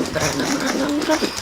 Dobra, dobra, dobra.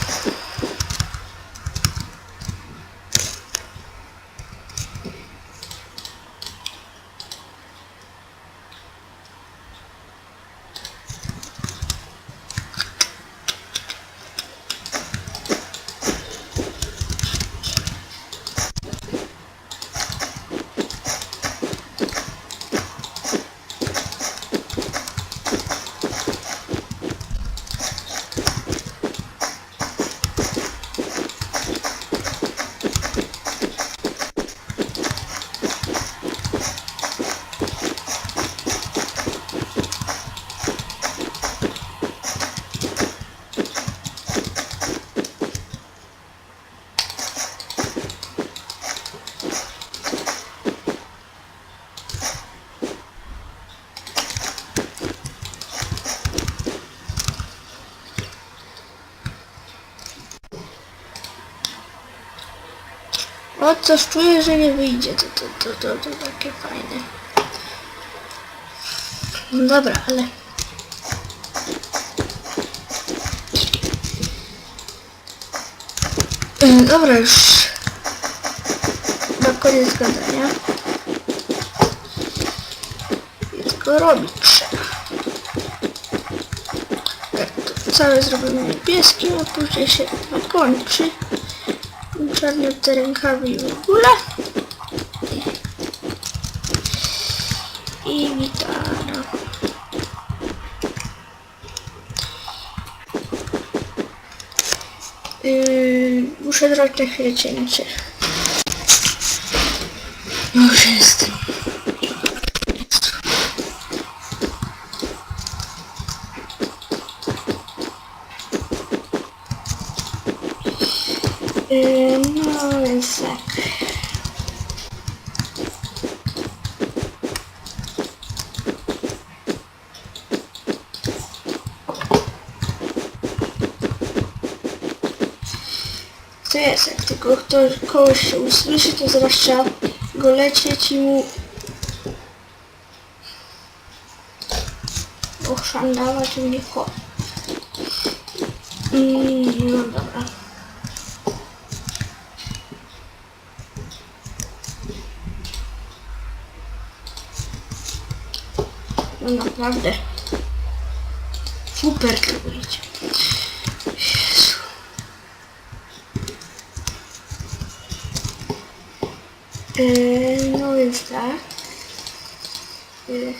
O, coś czuję, że nie wyjdzie. To, to, to, to, to takie fajne. No dobra, ale... E, Dobra, już na koniec gadania. Tylko robić trzeba. Tak, to całe zrobimy niebieskim, a później się kończy. Czarne te rękawy i w ogóle. I gitara. Yy, muszę zrobić na chwilę cięcie. Już jestem. Yy, więc tak. To jest, jak tylko ktoś, kogoś usłyszy, to zaraz trzeba go lecieć i mu ochrzandować i mnie wchodzi. Mm, no dobra. No naprawdę. Super. Jezu. Yy, no więc tak. Mhm.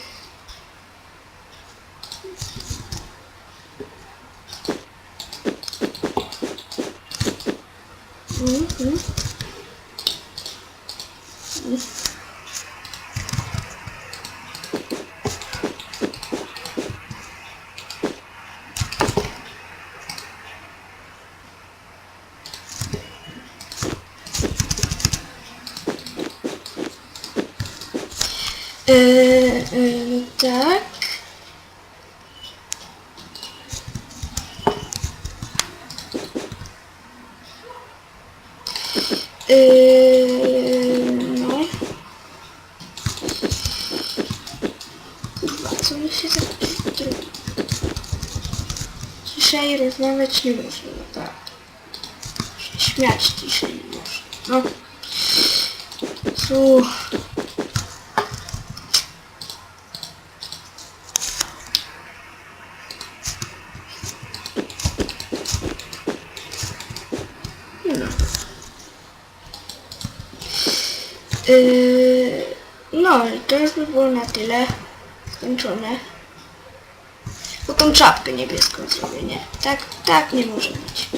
Yy, yy, tak. Yy, no. Co mi się tak? Ciszej rozmawiać nie można, no tak. Śmiać ciszej nie można. No. Słuch. No. Yy, no, to już by było na tyle. Skończone. Bo tą czapkę niebieską zrobię, nie? Tak, tak nie może być.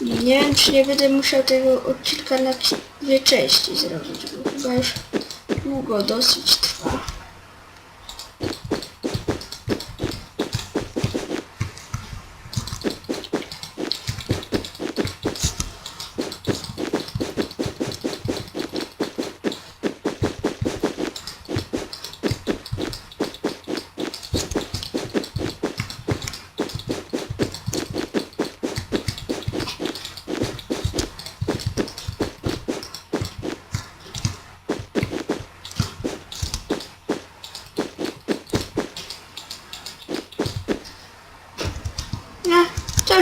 Nie wiem, czy nie będę musiał tego odcinka na dwie części zrobić, bo chyba już długo dosyć trwa.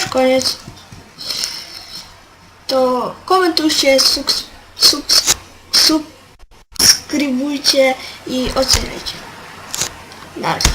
Już koniec. To komentujcie, subs, subs, subskrybujcie i oceniajcie. Razie.